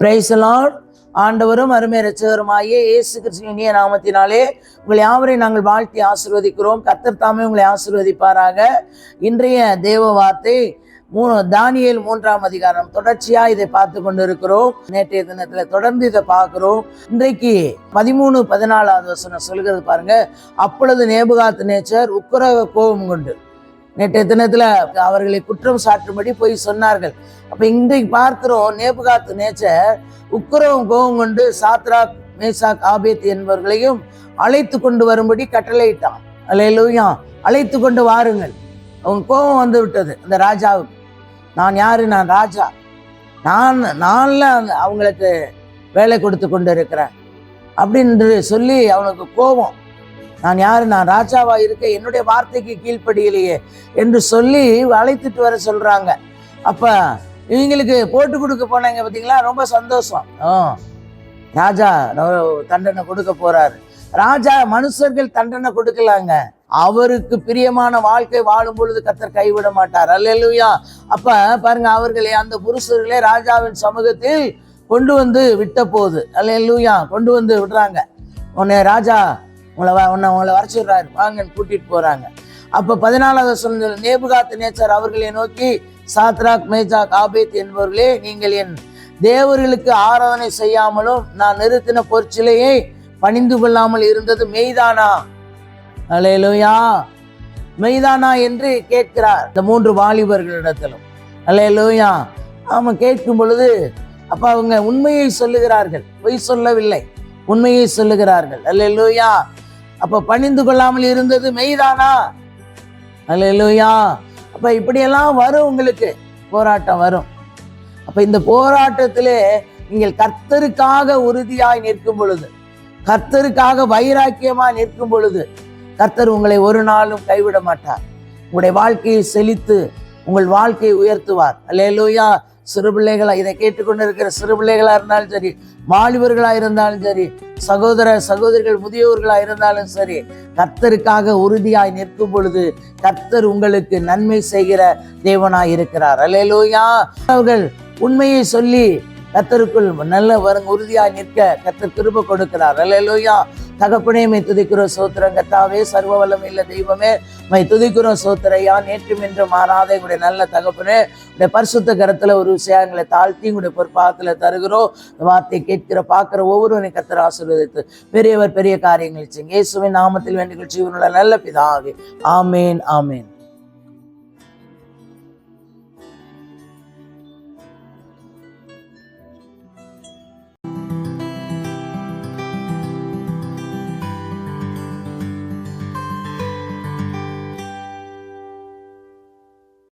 பிரைசலான் ஆண்டவரும் அருமை ரட்சகருமாகிய இயேசு கிறிஸ்துவின் இனிய நாமத்தினாலே உங்களை யாவரையும் நாங்கள் வாழ்த்தி ஆசிர்வதிக்கிறோம். கர்த்தர் தாமே உங்களை ஆசிர்வதிப்பாராக. இன்றைய தேவ வார்த்தை மூ தானியல் மூன்றாம் அதிகாரம். தொடர்ச்சியா இதை பார்த்து கொண்டு இருக்கிறோம் நேற்றைய தினத்துல தொடர்ந்து இதை பார்க்கிறோம். இன்றைக்கு பதிமூணு பதினாலாவது வசனம் சொல்கிறது பாருங்க. அப்பொழுது நேபுகாத் நேச்சர் உக்கிரக கோபம் கொண்டு நேற்றைய தினத்துல அவர்களை குற்றம் சாட்டும்படி போய் சொன்னார்கள். அப்ப இன்றைக்கு பார்க்கிறோம் நேபுகாத்து நேச்சர் உக்கரவும் கோபம் கொண்டு சாத்ரா மேசாக் ஆபேத் என்பவர்களையும் அழைத்து கொண்டு வரும்படி கட்டளையிட்டான். அல்லேலூயா. அழைத்து கொண்டு வாருங்கள். அவங்க கோபம் வந்து விட்டது அந்த ராஜாவுக்கு. நான் யாரு? நான் ராஜா. நான் நான்ல அவங்களுக்கு வேலை கொடுத்து கொண்டு இருக்கிறேன் அப்படின்னு சொல்லி அவனுக்கு கோபம். நான் யாரு? நான் ராஜாவா இருக்க என்னுடைய வார்த்தைக்கு கீழ்ப்படியிலையே என்று சொல்லி அழைத்துட்டு வர சொல்றாங்க. அப்ப இவங்களுக்கு போட்டு கொடுக்க போனாங்க பார்த்தீங்களா ரொம்ப சந்தோஷம். ஆ ராஜா தண்டனை கொடுக்க போறாரு. ராஜா மனுஷர்கள் தண்டனை கொடுக்கலாங்க. அவருக்கு பிரியமான வாழ்க்கை வாழும் பொழுது கத்தர் கைவிட மாட்டார். அல்லா அப்ப பாருங்க அவர்களை அந்த புருஷர்களே ராஜாவின் சமூகத்தில் கொண்டு வந்து விட்ட போது அல்லா கொண்டு வந்து விடுறாங்க. உன்னை ராஜா உங்களை உன்னை உங்களை வரைச்சிடுறாரு வாங்கன்னு கூட்டிட்டு போறாங்க. அப்ப பதினாலாவது சொன்ன நேபுகாத்து நேச்சர் அவர்களை நோக்கி சாத்ராக் மேஜாக் ஆபேத் என்பவர்களே நீங்கள் என் தேவர்களுக்கு ஆராதனை செய்யாமலும் நான் நிறுத்தின பொற்சிலையை பணிந்து கொள்ளாமல் இருந்தது மெய்தானா? அலையலுயா மெய்தானா என்று கேட்கிறார். இந்த மூன்று வாலிபர்களிடத்திலும். அலையலுயா ஆமாம் கேட்கும் பொழுது அப்ப அவங்க உண்மையை சொல்லுகிறார்கள். பொய் சொல்லவில்லை. உண்மையை சொல்லுகிறார்கள். அல்லேலூயா. அப்ப பணிந்து கொள்ளாமல் இருந்தது மெய்தானா? அல்ல இல்லையா அப்ப இப்படியெல்லாம் வரும் உங்களுக்கு. போராட்டம் வரும். அப்ப இந்த போராட்டத்திலே நீங்கள் கர்த்தருக்காக உறுதியாய் நிற்கும் பொழுது கர்த்தருக்காக வைராக்கியமாய் நிற்கும் பொழுது கர்த்தர் உங்களை ஒரு நாளும் கைவிட மாட்டார். உங்களுடைய வாழ்க்கையை செழித்து உங்கள் வாழ்க்கையை உயர்த்துவார். அல்லேலூயா. சிறு பிள்ளைகளா இதை கேட்டுக்கொண்டிருக்கிற சிறு பிள்ளைகளா இருந்தாலும் சரி மாலிபர்களா இருந்தாலும் சரி சகோதர சகோதரிகள் முதியோர்களா இருந்தாலும் சரி கர்த்தருக்காக உறுதியாய் நிற்கும் பொழுது கர்த்தர் உங்களுக்கு நன்மை செய்கிற தேவனாய் இருக்கிறார். அல்லேலோயா. அவர்கள் உண்மையை சொல்லி கர்த்தருக்குள் நல்ல வரும் உறுதியாய் நிற்க கத்தர் திரும்ப கொடுக்கிறார். அல்லேலோயா. தகப்பனே மை துதிக்கிறோம் சோத்திரம் கர்த்தாவே சர்வ வல்லம் இல்லை தெய்வமே மை துதிக்கிறோம் சோத்திரையா நேற்றும் என்று மாறாத. எங்களுடைய நல்ல தகப்பனே உடைய பரிசுத்த கரத்தில் ஒரு விஷயங்களை தாழ்த்தி உங்களுடைய பொற்பாகத்துல தருகிறோம். வார்த்தையை கேட்கிற பார்க்குற ஒவ்வொருவனை கத்திர ஆசீர்வதித்து பெரியவர் பெரிய காரியங்கள் செய்யுங்க. இயேசுவின் நாமத்தில் வேண்டிய ஜீவனுள்ள நல்ல பிதாவே. ஆமேன் ஆமேன்.